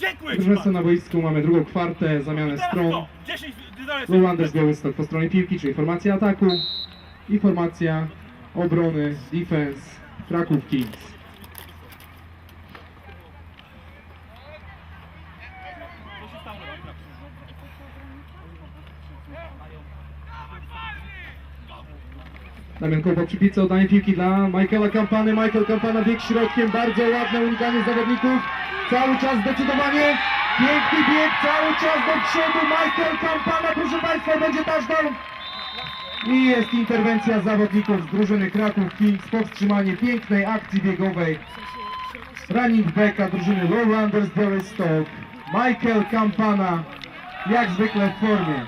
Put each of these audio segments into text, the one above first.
Bardzo. na boisku mamy drugą kwartę, zamianę stron. to. 10 dodałem Lowlanders Białystok po stronie piłki, czyli formacja ataku i formacja obrony, defense, Kraków Kings. Damian Kołpa przy piłce, oddanie piłki dla Michaela Kampany. Michael Kampana bieg środkiem, bardzo ładne unikanie zawodników. Cały czas zdecydowanie, piękny bieg, cały czas do przodu. Michael Kampana, proszę Państwa, będzie touchdown. I jest interwencja zawodników z drużyny Kraków Kings, powstrzymanie pięknej akcji biegowej. Running backa drużyny Lowlanders Białystok, Michael Kampana, jak zwykle w formie.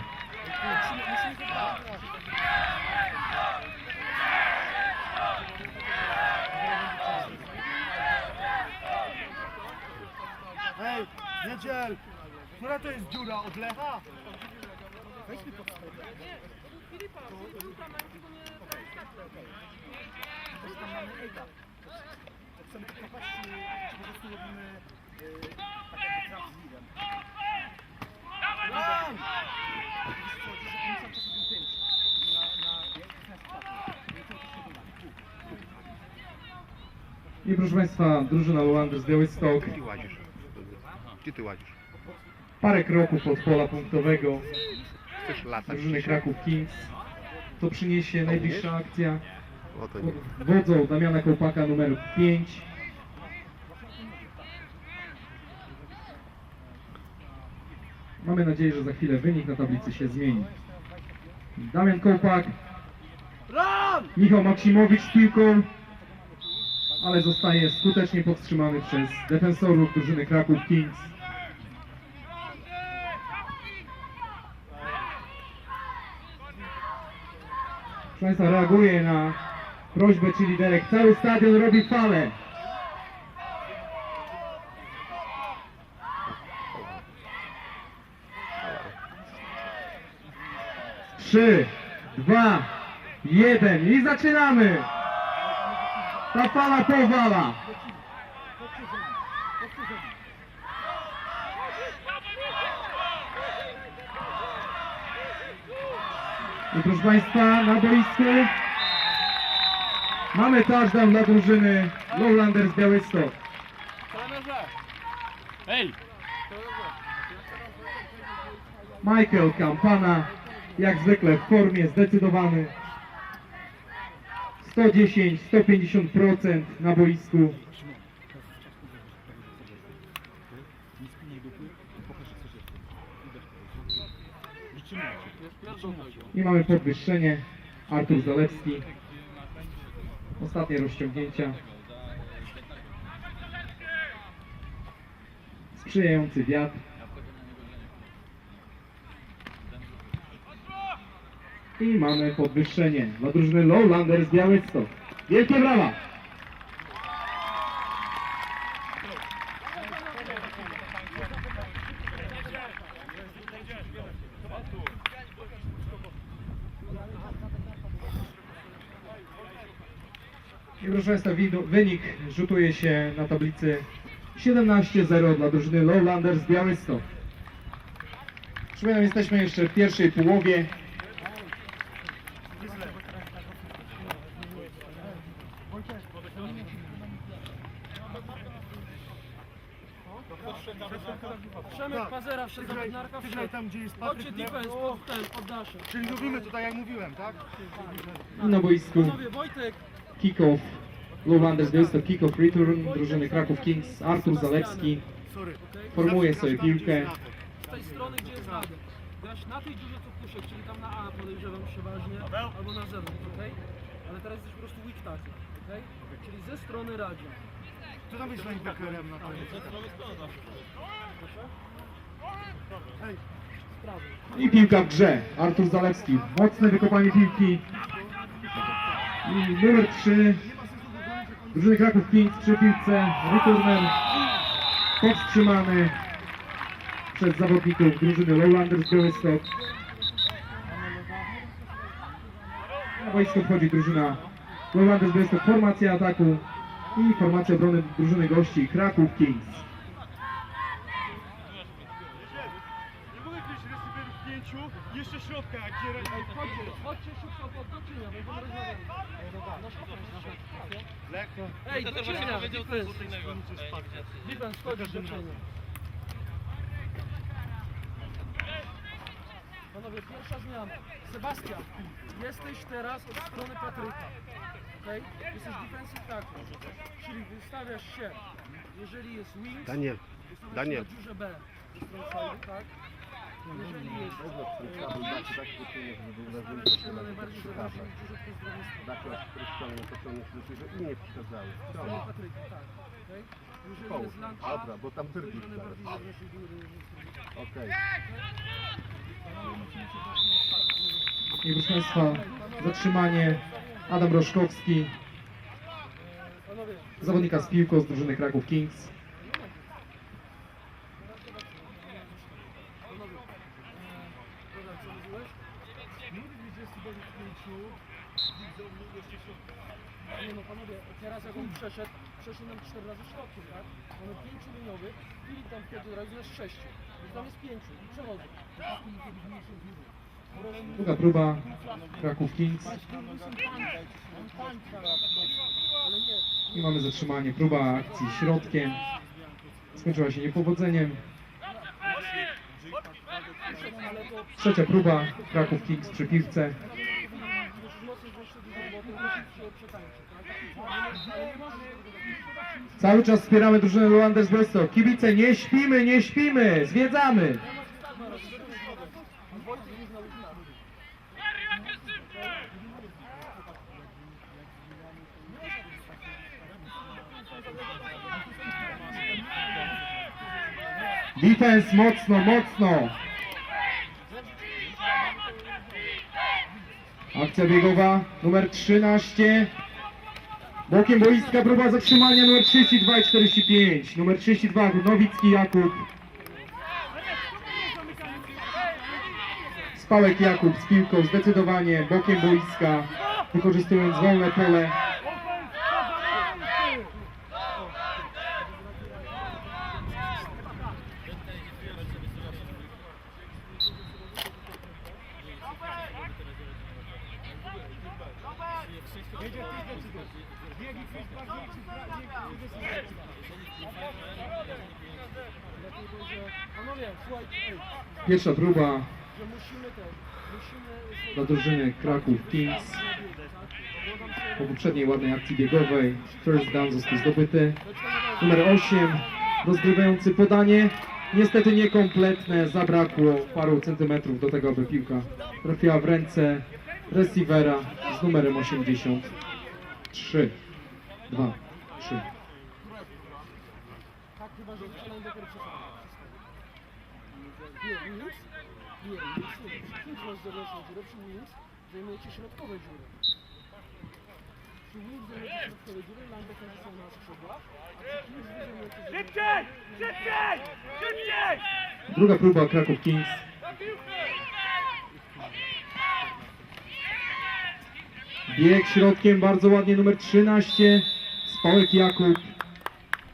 Hej, Niedziel! Która to jest dziura od Lecha? Weź mi pod spodem. Coś tam mamy Ega. To chcemy to kopać, czy po prostu robimy tak jakby traf z na stopie. I proszę Państwa, drużyna Lowlanders Białystok, Gdzie ty łazisz? Gdzie ty łazisz? Parę kroków od pola punktowego. Drużyny? Kraków Kings. To przyniesie najbliższa akcja pod wodzą Damiana Kołpaka numer 5. Mamy nadzieję, że za chwilę wynik na tablicy się zmieni. Damian Kołpak, Michał Maksimowicz z piłką, ale zostaje skutecznie powstrzymany przez defensorów drużyny Kraków Kings. Proszę reaguje na prośbę czy liderek. Cały stadion robi falę. Trzy, dwa, jeden i zaczynamy! Ta fala powala. I proszę Państwa, na boisku mamy touchdown dla drużyny Lowlanders Białystok. Hej! Michael Kampana, jak zwykle w formie zdecydowany. 110-150% na boisku. I mamy podwyższenie. Artur Zalewski. Ostatnie rozciągnięcia. Sprzyjający wiatr. I mamy podwyższenie dla drużyny Lowlanders Białystok. Wielkie brawa! I proszę Państwa, widu- wynik rzutuje się na tablicy 17-0 dla drużyny Lowlanders Białystok. Przypominam, jesteśmy jeszcze w pierwszej połowie. Przemek Pazera wszedł Tygraj, na narka tam, gdzie jest Chodźcie Patryk. defense pod ten, pod daszem. Czyli robimy to tak jak mówiłem, tak? Na boisku Panowie, Wojtek, kick-off Lowlanders Białystok, kick-off return drużyny Kraków Kings. Artur Zalewski formuje sobie piłkę. z tej strony, gdzie jest Radek. Grać na tej dziurze co Kuszek, czyli tam na A podejrzewam przeważnie, albo na zewnątrz, okej? Ale teraz jesteś po prostu weak tackle, okej? Czyli ze strony Radzia. Kto tam jest linebackerem na koniec? Hej. I piłka w grze. Artur Zalewski. Mocne wykopanie piłki. I numer 3 drużyny Kraków Kings przy piłce. Returnem powstrzymany przez zawodników drużyny Lowlanders Białystok. Na boisko wchodzi drużyna Lowlanders Białystok. Formacja ataku i formacja obrony drużyny gości Kraków Kings. Pięciu, jeszcze środka, gdzie... Chodźcie, chodźcie szybko pod do cienia, będziemy rozmawiali. No szybko. Ej, do cienia, defense. Defense, chodź do cienia. Panowie, pierwsza zmiana. Sebastian, jesteś teraz od strony Patryka. Okej? Jesteś defensive tackle. Czyli wystawiasz się, jeżeli jest wings, Daniel, Daniel. na dziurze B. side'u, tak? Połóż. Dobra, bo tam zewnętrznej dziury. Okej. I proszę Państwa, zatrzymanie Adam Roszkowski, zawodnika z piłką z drużyny Kraków Kings. panowie. e, Dobra, co mówiłeś? Minut 20 do 5, widzą mnie jeszcze środka. Nie no panowie, teraz jak on przeszedł, przeszedł nam 4 razy środkiem, tak? Mamy 5 liniowych, Filip tam wtedy razy jest 6. Więc tam jest 5 i przechodzą. Druga próba Kraków Kings. I mamy zatrzymanie. Próba akcji środkiem. Skończyła się niepowodzeniem. Trzecia próba Kraków Kings przy piłce. Cały czas wspieramy drużynę Luanders Bristol. Kibice, nie śpimy, nie śpimy, zwiedzamy. Wojtek już na ulicach. Defense mocno, mocno. Akcja biegowa numer 13. Bokiem boiska próba zatrzymania numer 32 i 45. Numer 32 Nowicki Jakub. Spałek Jakub z piłką zdecydowanie bokiem boiska, wykorzystując wolne pole. Dlatego, że panowie, słuchajcie, ej, Pierwsza próba dla drużyny Kraków Kings. Po poprzedniej ładnej akcji biegowej first down został zdobyty. Numer 8 rozgrywający podanie. Niestety niekompletne, zabrakło paru centymetrów do tego, aby piłka trafiła w ręce receivera z numerem 83. 2, 3. Tak, chyba, że linebacker przesadza. Nie, Wings? Masz zewnętrzną dziurę, przy Wings zajmujecie środkowe dziury. Przy Wings zajmujecie środkowe dziury, są na skrzydłach, a przy Kings wy zajmujecie Szybciej! Szybciej! Szybciej! Druga próba Kraków Kings. Bieg środkiem bardzo ładnie numer 13. Spałek Jakub.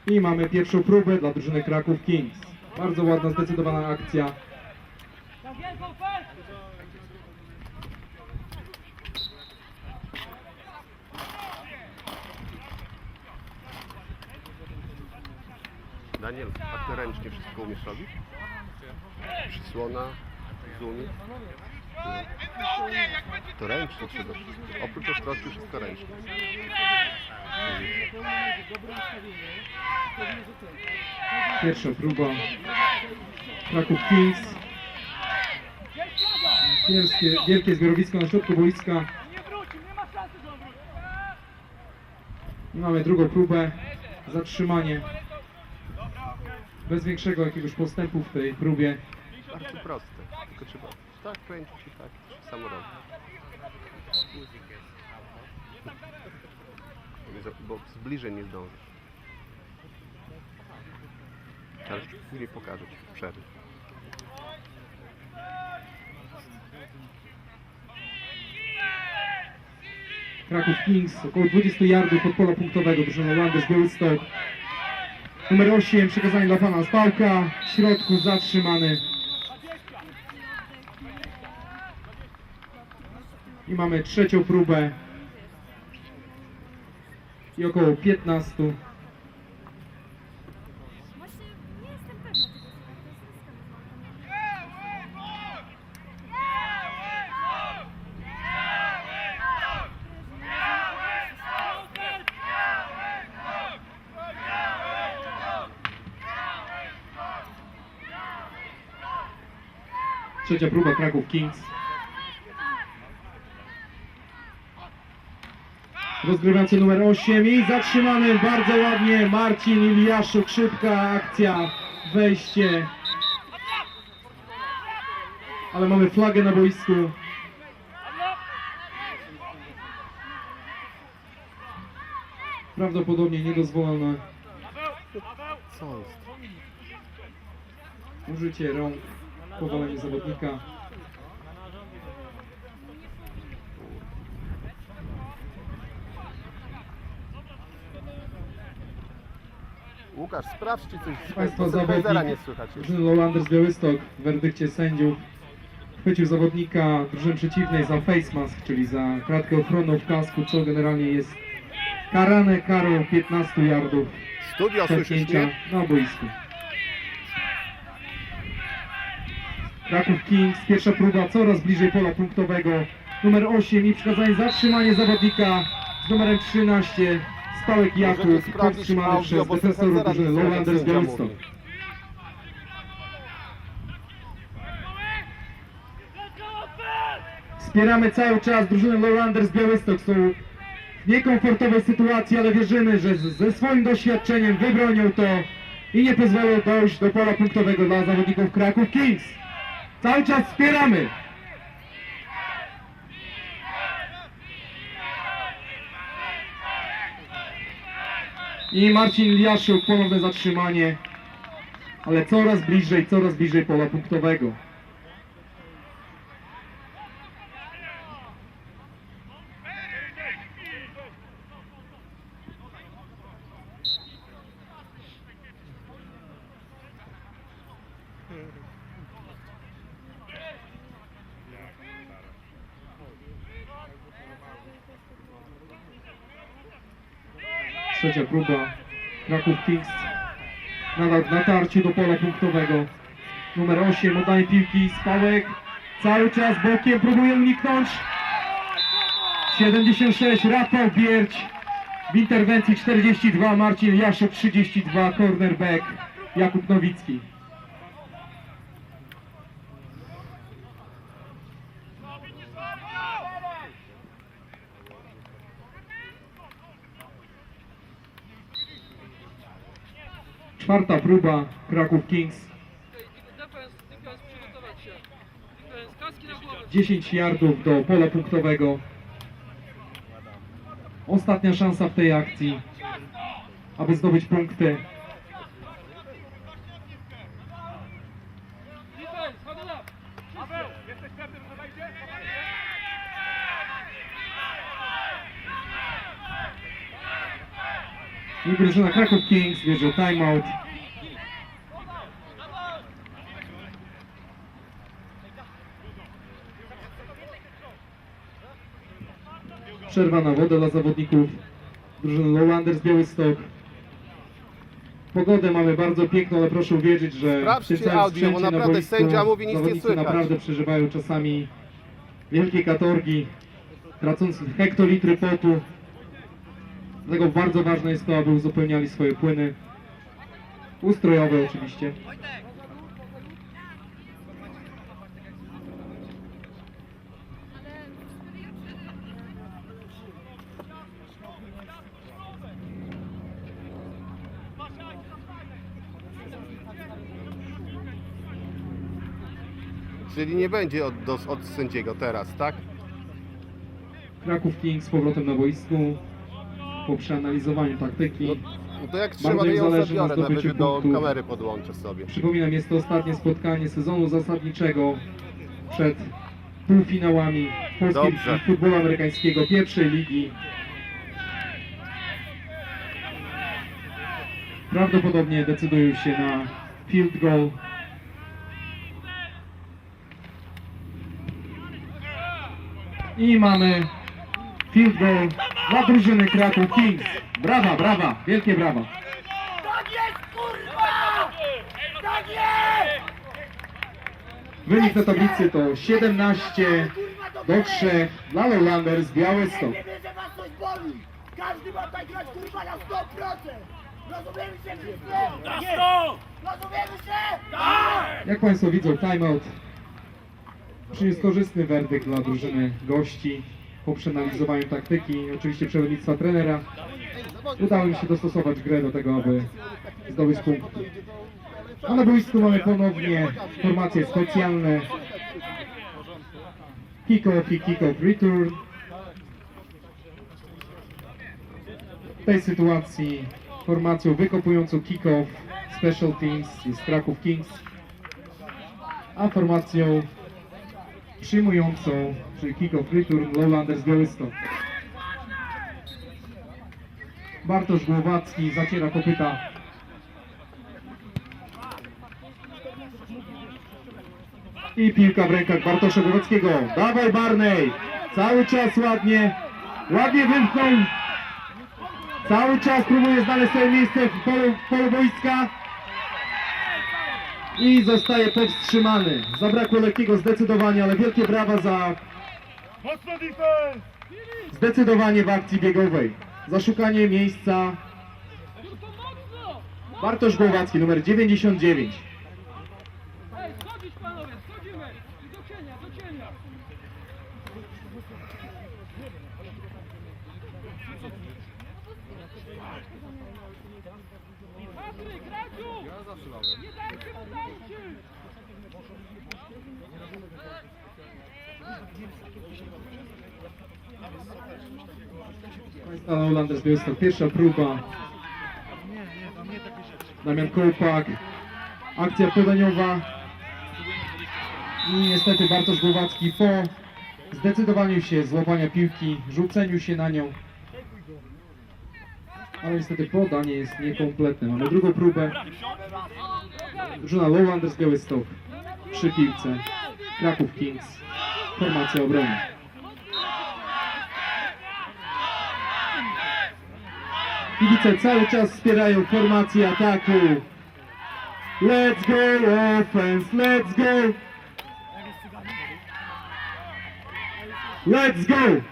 I mamy pierwszą próbę dla drużyny Kraków Kings. Bardzo ładna, zdecydowana akcja. Daniel, a ty ręcznie wszystko umiesz robić? Przysłona, zoom. To ręcznie trzeba wszystko. Oprócz ostrości wszystko ręcznie. Pierwsza próba. Kraków Kings. Wielkie, wielkie zbiorowisko na środku boiska. Mamy drugą próbę. Zatrzymanie. Bez większego jakiegoś postępu w tej próbie. Bardzo proste. Tylko trzeba tak kręcić i tak. Samo robi. Bo zbliżej nie zdążysz. Ale później pokażę Ci. Kraków Kings, około 20 yardów od pola punktowego drużyny Landers Białystok. Numer 8, przekazanie dla pana Spałka, w środku zatrzymany. I mamy trzecią próbę i około 15 Trzecia próba Kraków Kings. Rozgrywający numer 8 i zatrzymany bardzo ładnie Marcin Iliaszuk. Szybka akcja, wejście. Ale mamy flagę na boisku. Prawdopodobnie niedozwolone Co jest? użycie rąk, powalenie zawodnika. Łukasz, sprawdź czy coś z nie słychać. jest. drużyny Lowlanders Białystok w werdykcie sędziów chwycił zawodnika drużyny przeciwnej za face mask, czyli za kratkę ochronną w kasku, co generalnie jest karane karą 15 yardów Studio, słyszysz mnie? na boisku. Kraków Kings, pierwsza próba coraz bliżej pola punktowego. Numer 8 i przekazanie zatrzymanie zawodnika z numerem 13 Stałek Jakub, powstrzymany przez defensorów drużyny Lowlanders sędzia Białystok. Wspieramy cały czas drużynę Lowlanders Białystok. Są w niekomfortowej sytuacji, ale wierzymy, że z- ze swoim doświadczeniem wybronią to i nie pozwolą dojść do pola punktowego dla zawodników Kraków Kings. Cały czas wspieramy! I Marcin Liaszuk, ponowne zatrzymanie, ale coraz bliżej, coraz bliżej pola punktowego. Trzecia próba. Kraków Kings nadal w natarciu do pola punktowego. Numer 8, oddaje piłki, Spałek. Cały czas bokiem próbuje uniknąć. 76, Rafał Bierć. W interwencji 42, Marcin Jaszek 32, cornerback Jakub Nowicki. Czwarta próba, Kraków Kings. Defens, defens, przygotować się. Defens, kaski na głowę. 10 yardów do pola punktowego. Ostatnia szansa w tej akcji, aby zdobyć punkty. I drużyna Kraków Kings bierze timeout. Przerwa na wodę dla zawodników drużyny Lowlanders Białystok. Pogodę mamy bardzo piękną, ale proszę uwierzyć, że Sprawdźcie przy całym audio, bo na naprawdę boisku sędzia mówi, nic nie zawodnicy słychać. naprawdę przeżywają czasami wielkie katorgi, tracąc hektolitry potu. Dlatego bardzo ważne jest to, aby uzupełniali swoje płyny. Ustrojowe oczywiście. Czyli nie będzie od, do, od sędziego teraz, tak? Kraków Kings z powrotem na boisku. Po przeanalizowaniu taktyki. No to jak trzeba, to ją zależy na zabiorę, zdobyciu do punktów. kamery podłączę sobie. Przypominam, jest to ostatnie spotkanie sezonu zasadniczego przed półfinałami polskiej Dobrze. futbolu amerykańskiego pierwszej ligi. Prawdopodobnie decydują się na field goal. I mamy field goal dla drużyny Kraków Kings. Brawa, brawa, wielkie brawa. Tak jest, kurwa! Tak jest! Wynik na tablicy to 17 do 3 dla Lowlanders Białystok. Nie wiem, że was coś boli! Każdy ma tak grać kurwa na 100%! Rozumiemy się? Tak jest! Rozumiemy się? Tak! Jak Państwo widzą, timeout przyniósł korzystny werdykt dla drużyny gości po przeanalizowaniu taktyki i oczywiście przewodnictwa trenera. Udało im się dostosować grę do tego, aby zdobyć punkty. A na boisku mamy ponownie formacje specjalne. Kick-off i kick-off return. W tej sytuacji formacją wykopującą kick-off Special Teams jest Kraków Kings, a formacją przyjmującą, czyli kick-off return Lowlanders Białystok. Bartosz Głowacki zaciera kopyta. I piłka w rękach Bartosza Głowackiego. Dawaj Barney! Cały czas ładnie, ładnie wymknął. Cały czas próbuje znaleźć swoje miejsce w polu, w polu boiska. I zostaje powstrzymany. Zabrakło lekkiego zdecydowania, ale wielkie brawa za zdecydowanie w akcji biegowej. Zaszukanie miejsca. Bartosz Głowacki, numer 99. Ej, schodzić panowie, schodzimy! I do cienia, do cienia! Patryk, Radziu! Nie dajcie mu tańczyć! Państwa pierwsza próba. Damian Kołpak. Akcja podaniowa. I niestety Bartosz Głowacki po zdecydowaniu się złapania piłki, rzuceniu się na nią. Ale niestety podanie jest niekompletne. Mamy drugą próbę. Drużyna Lowlanders Białystok przy piłce. Kraków Kings. Formacja obrony. Kibice cały czas wspierają formację ataku. Let's go offense, let's go! Let's go!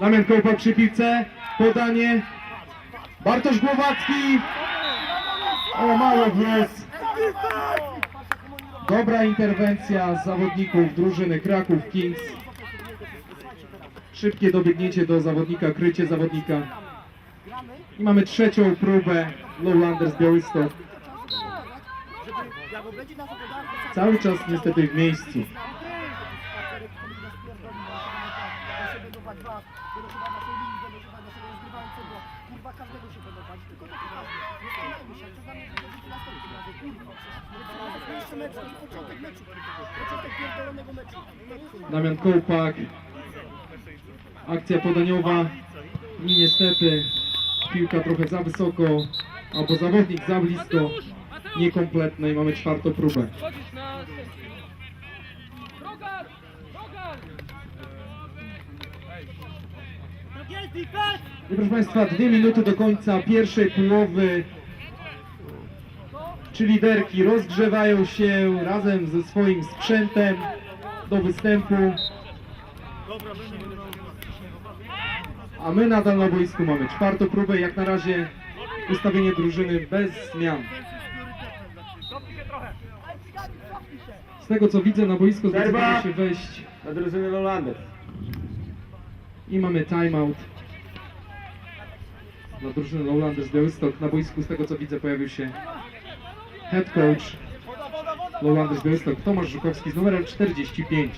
Damian Kołpak przy piłce, podanie. Bartosz Głowacki. O, mało włos. Dobra interwencja zawodników drużyny Kraków Kings. Szybkie dobiegnięcie do zawodnika, krycie zawodnika. I mamy trzecią próbę Lowlanders Białystok. Cały czas niestety w miejscu. Damian Kołpak. Akcja podaniowa. I niestety piłka trochę za wysoko, albo zawodnik za blisko. Niekompletne i mamy czwartą próbę. I proszę Państwa, dwie minuty do końca pierwszej połowy. Czy liderki rozgrzewają się razem ze swoim sprzętem do występu. A my nadal na boisku mamy czwartą próbę. Jak na razie ustawienie drużyny bez zmian. Z tego co widzę na boisko zdecydowało się wejść Na drużynę Lowlanders. I mamy timeout na drużynę Lowlanders Białystok. Na boisku z tego co widzę pojawił się head coach Lowlanders Białystok Tomasz Żukowski z numerem 45.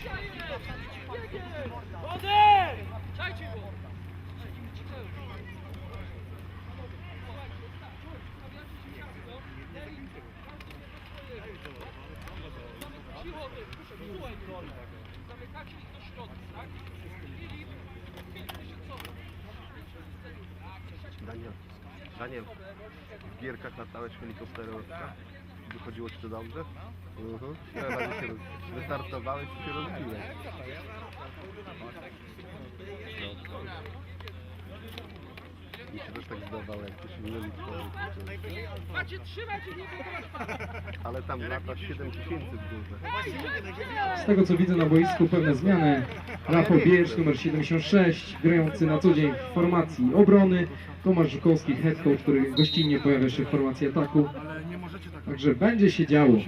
Dajcie go! Cicho ty, słuchaj, zamykacie ich do środka, tak? Filip, Filip, ty się cofa. Daniel, w gierkach latałeś helikopterem? Wychodziło ci to dobrze? Mhm. Tak się roz... Wystartowałeś i się rozbiłeś. Mi się też tak zdawało, jak. Macie trzymać i nie Ale tam lata 7 tysięcy w górze. Z tego co widzę na boisku pewne zmiany. Rafał Bierz, numer 76, grający na co dzień w formacji obrony. Tomasz Żukowski, head coach, który gościnnie pojawia się w formacji ataku. Także będzie się działo.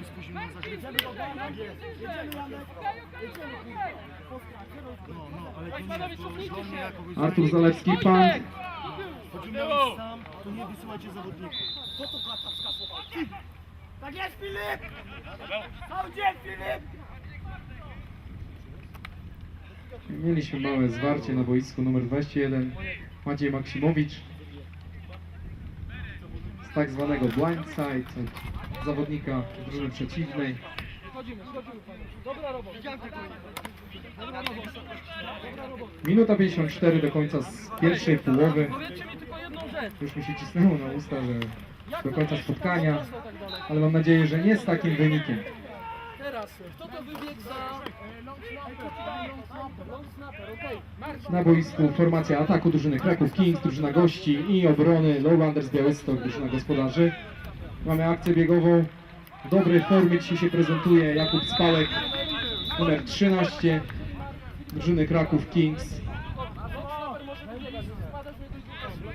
Artur Zalewski, pan. Sam, to nie wysyłajcie zawodników. Co to klata wskasował? Tak jest Filip! Cały dzień Filip! Mieliśmy małe zwarcie na boisku numer 21. Maciej Maksimowicz z tak zwanego blindside od zawodnika drużyny przeciwnej. Minuta 54 do końca z pierwszej połowy. Już mi się cisnęło na usta, że do końca spotkania, ale mam nadzieję, że nie z takim wynikiem. Kto to wybiegł za... Long snapper, long snapper, okej. Marcin. Na boisku formacja ataku drużyny Kraków Kings, drużyna gości i obrony Lowlanders Białystok, drużyna gospodarzy. Mamy akcję biegową. W dobrej formie dzisiaj się prezentuje Jakub Spałek, numer 13, drużyny Kraków Kings. Snapper może wybiegać. Spadasz mnie do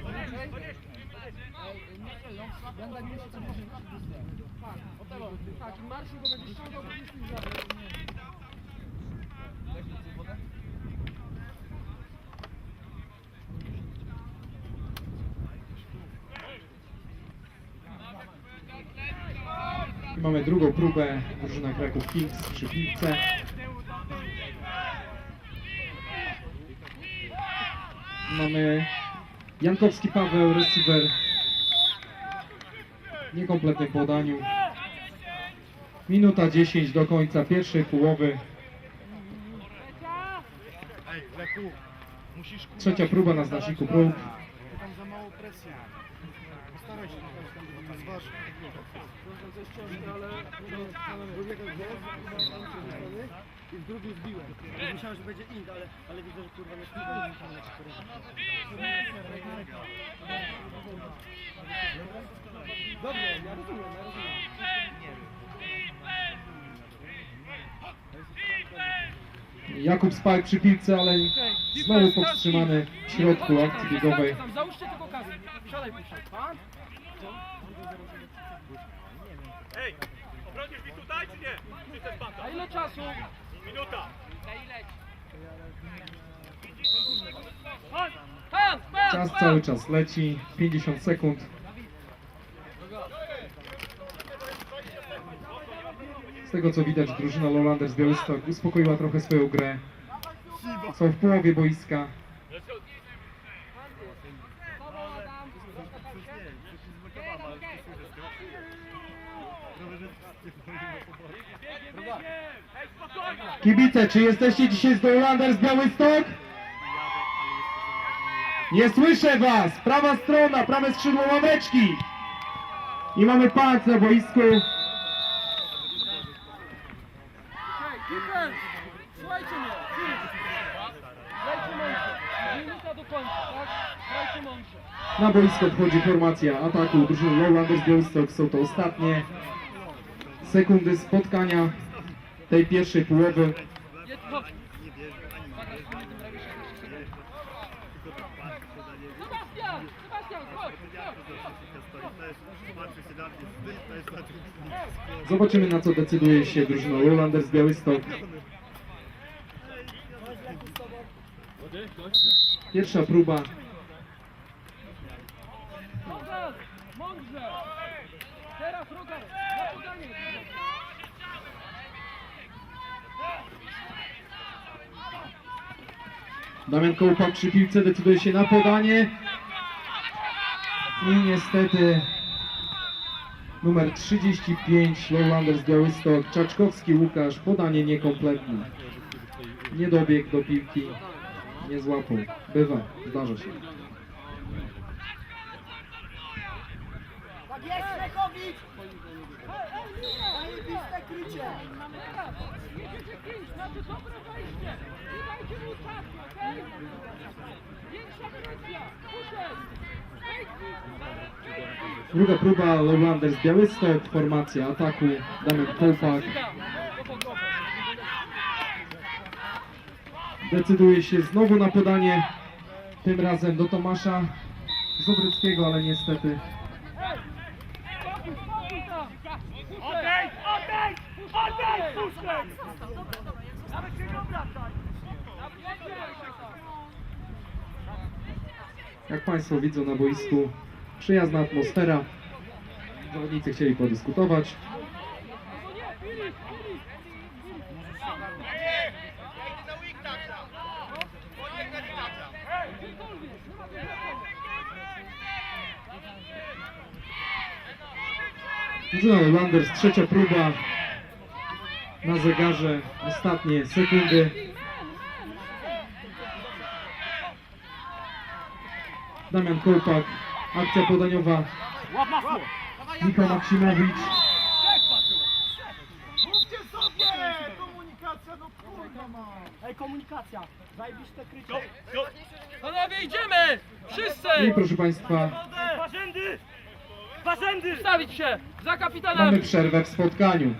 okej? Będę nie się co może Tak, o tego. Tak, i Marcin go będzie ściągał do bliskich żadnych. I mamy drugą próbę, drużyna Kraków Kings przy piłce. Mamy Jankowski Paweł, receiver niekompletnym podaniu. Minuta 10 do końca pierwszej połowy. Trzecia próba na znaczniku prób. Ze ale... I w drugi zbiłem. Myślałem, że będzie int, ale, ale widzę, że kurwa nie śpiewa. Dobrze, ja rozumiem, ja rozumiem. Jakub Spajk przy piłce, ale znowu powstrzymany w środku akcji biegowej. Załóżcie tylko kasę. Siadaj puszczaj. Pan? Ej, obronisz mi tutaj czy nie? Czy bata? A ile czasu? Minuta. Pan! Pan! Pan! Czas pan! cały czas leci, 50 sekund. Z tego co widać, drużyna Lowlanders Białystok uspokoiła trochę swoją grę. Są w połowie boiska. Kibice, czy jesteście dzisiaj z Lowlanders Białystok? Nie słyszę was! Prawa strona, prawe skrzydło ławeczki! I mamy palc na boisku. Na boisko wchodzi formacja ataku drużyny Białystok. Są to ostatnie sekundy spotkania tej pierwszej połowy. Zobaczymy na co decyduje się drużyna Lowlanders Białystok. Pierwsza próba. Rogal! Mądrze! Teraz Rogal! Na podanie! Damian Kołpak przy piłce decyduje się na podanie. I niestety numer 35 Lowlanders Białystok, Czaczkowski Łukasz, podanie niekompletne. Nie dobiegł do piłki, nie złapał. Bywa, zdarza się. Jest, Lekowicz! Macie dobre wejście. Okej? Większa. Druga próba Lowlanders Białystok, formacja ataku Damian Kołpak. Decyduje się znowu na podanie, tym razem do Tomasza Zobryckiego, ale niestety Jak Państwo widzą na boisku, przyjazna atmosfera. Zawodnicy chcieli podyskutować. No nie, Filip, Filip. Gdziekolwiek, nie ma tego. Drużyna Lowlanders, trzecia próba. Na zegarze ostatnie sekundy. Damian Kołpak, akcja podaniowa. Niko Maksimowicz. Mówcie sobie! Komunikacja, no kurwa ma! Ej, komunikacja! Zajebiste krycie! Panowie, idziemy! Wszyscy! I proszę Państwa, Barzędy! Barzędy! Stawić się! Za kapitanem! mamy przerwę w spotkaniu.